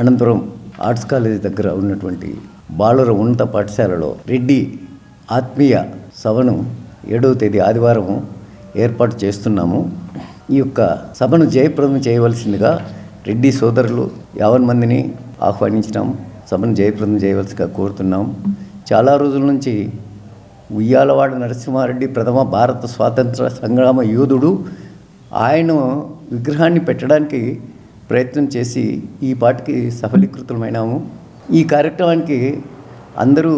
అనంతరం arts college దగ్గర ఉన్నటువంటి బాలుర ఉన్నత పాఠశాలలో రెడ్డి ఆత్మీయ సభను ఏడవ తేదీ ఆదివారం ఏర్పాటు చేస్తున్నాము. ఈ యొక్క సభను జయప్రదం చేయవలసిందిగా రెడ్డి సోదరులు యావన్ మందిని ఆహ్వానించినాం. సభను జయప్రదం చేయవలసిగా కోరుతున్నాం. చాలా రోజుల నుంచి ఉయ్యాలవాడ నరసింహారెడ్డి ప్రథమ భారత స్వాతంత్ర సంగ్రామ యోధుడు. ఆయన విగ్రహాన్ని పెట్టడానికి ప్రయత్నం చేసి ఈ పాటికి సఫలీకృతమైనాము ఈ కార్యక్రమానికి అందరూ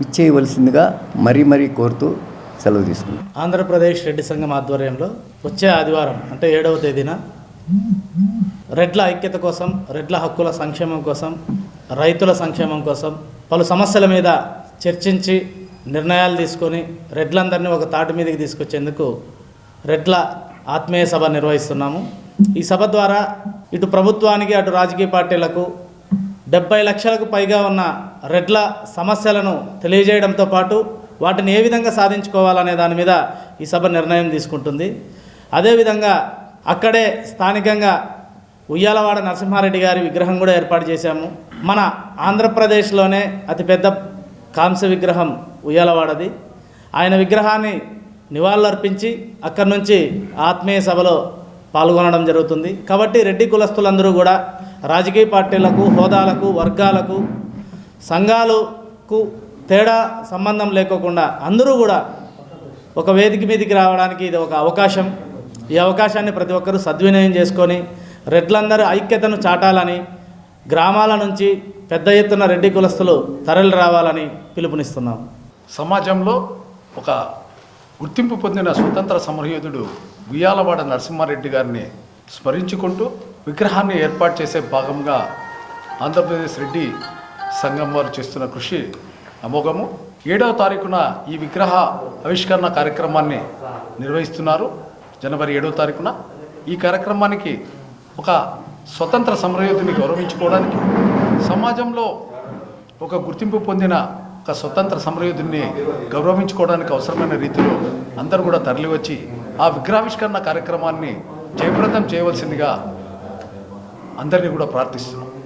ఇచ్చేయవలసిందిగా మరీ మరీ కోరుతూ సెలవు తీసుకున్నాం ఆంధ్రప్రదేశ్ రెడ్డి సంఘం ఆధ్వర్యంలో వచ్చే ఆదివారం అంటే ఏడవ తేదీన రెడ్ల ఐక్యత కోసం రెడ్ల హక్కుల సంక్షేమం కోసం రైతుల సంక్షేమం కోసం పలు సమస్యల మీద చర్చించి నిర్ణయాలు తీసుకొని రెడ్లందరినీ ఒక తాటి మీదకి తీసుకొచ్చేందుకు రెడ్ల ఆత్మీయ సభ నిర్వహిస్తున్నాము. ఈ సభ ద్వారా ఇటు ప్రభుత్వానికి అటు రాజకీయ పార్టీలకు డెబ్బై లక్షలకు పైగా ఉన్న రెడ్ల సమస్యలను తెలియజేయడంతో పాటు వాటిని ఏ విధంగా సాధించుకోవాలనే దాని మీద ఈ సభ నిర్ణయం తీసుకుంటుంది. అదేవిధంగా అక్కడే స్థానికంగా ఉయ్యాలవాడ నరసింహారెడ్డి గారి విగ్రహం కూడా ఏర్పాటు చేశాము. మన ఆంధ్రప్రదేశ్లోనే అతిపెద్ద కాంస్య విగ్రహం ఉయ్యాలవాడది. ఆయన విగ్రహాన్ని నివాళులర్పించి అక్కడి నుంచి ఆత్మీయ సభలో పాల్గొనడం జరుగుతుంది. కాబట్టి రెడ్డి కులస్తులందరూ కూడా రాజకీయ పార్టీలకు హోదాలకు వర్గాలకు సంఘాలకు తేడా సంబంధం లేకోకుండా అందరూ కూడా ఒక వేదిక మీదకి రావడానికి ఇది ఒక అవకాశం. ఈ అవకాశాన్ని ప్రతి ఒక్కరూ సద్వినియోగం చేసుకొని రెడ్లందరూ ఐక్యతను చాటాలని గ్రామాల నుంచి పెద్ద ఎత్తున రెడ్డి కులస్తులు తరలి రావాలని పిలుపునిస్తున్నాం. సమాజంలో ఒక గుర్తింపు పొందిన స్వతంత్ర సమరయోధుడు ఉయ్యాలవాడ నరసింహారెడ్డి గారిని స్మరించుకుంటూ విగ్రహాన్ని ఏర్పాటు చేసే భాగంగా ఆంధ్రప్రదేశ్ రెడ్డి సంఘం వారు చేస్తున్న కృషి అమోఘము. ఏడవ తారీఖున ఈ విగ్రహ ఆవిష్కరణ కార్యక్రమాన్ని నిర్వహిస్తున్నారు. జనవరి ఏడవ తారీఖున ఈ కార్యక్రమానికి ఒక స్వతంత్ర సమరయోధిని గౌరవించుకోవడానికి సమాజంలో ఒక గుర్తింపు పొందిన ఒక స్వతంత్ర సమరయోధుని గౌరవించుకోవడానికి అవసరమైన రీతిలో అందరూ కూడా తరలివచ్చి ఆ విగ్రహావిష్కరణ కార్యక్రమాన్ని జయప్రదం చేయవలసిందిగా అందరినీ కూడా ప్రార్థిస్తున్నాం.